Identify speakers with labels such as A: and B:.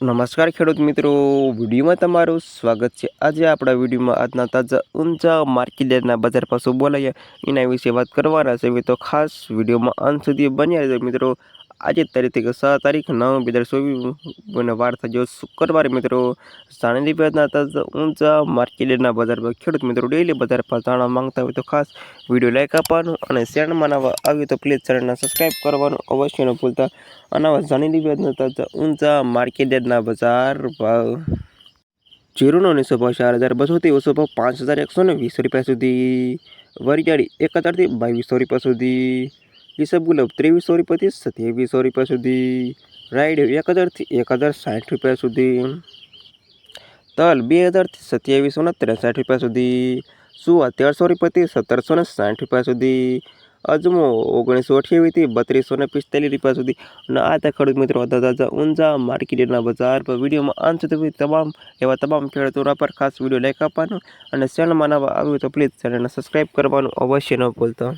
A: નમસ્કાર ખેડૂત મિત્રો, વિડીયોમાં તમારું સ્વાગત છે. આજે આપણા વિડીયોમાં આજના તાજા ઊંચા માર્કેટના બજાર પાસે બોલાય એના વિશે વાત કરવાના છે. તો ખાસ વિડીયોમાં અંત સુધી બન્યા રહેજો મિત્રો. આજે તારીખ છ તારીખ, નવ બે હજાર ચોવીસ વાર થયો શુક્રવારે મિત્રો સાણંદી તાજા ઊંચા માર્કેટના બજાર પર ખેડૂત મિત્રો ડેલી બજાર પર જાણવા માંગતા હોય તો ખાસ વીડિયો લાઇક આપવાનું અને ચેનલમાં નવા આવ્યું તો પ્લીઝ ચેનલને સબસ્ક્રાઈબ કરવાનું અવશ્ય ન ભૂલતા. અને રૂપિયાના તાજા ઊંચા માર્કેટના બજાર ભાવ જીરુનો નીસો ભાવ ચાર હજાર બસોથી ઓછો ભાવ પાંચ હજાર એકસો ને વીસ રૂપિયા સુધી. વરિયાળી એક હજારથી બાવીસો રૂપિયા સુધી. ઈસબગુલાબ ત્રેવીસો રૂપિયાથી સત્યાવીસો રૂપિયા સુધી રાઈડ એક હજારથી એક હજાર સાઠ રૂપિયા સુધી. તલ બે હજારથી સત્યાવીસો ને ત્રેસઠ રૂપિયા સુધી. સુવા તેરસો રૂપિયાથી સત્તરસો ને સાઠ રૂપિયા સુધી. અજમો ઓગણીસો અઠ્યાવીસથી બત્રીસો ને પિસ્તાલીસ રૂપિયા સુધી. અને આ ત્યાં ખેડૂત મિત્રો તાજા ઊંઝા માર્કેટના બજાર પર વિડીયોમાં અંત સુધી તમામ એવા તમામ ખેડૂતોના પર ખાસ વીડિયો લાઈક આપવાનો અને ચેનલમાં નવા આવ્યું તો પ્લીઝ ચેનલને સબસ્ક્રાઈબ કરવાનું અવશ્ય ન ભૂલતા.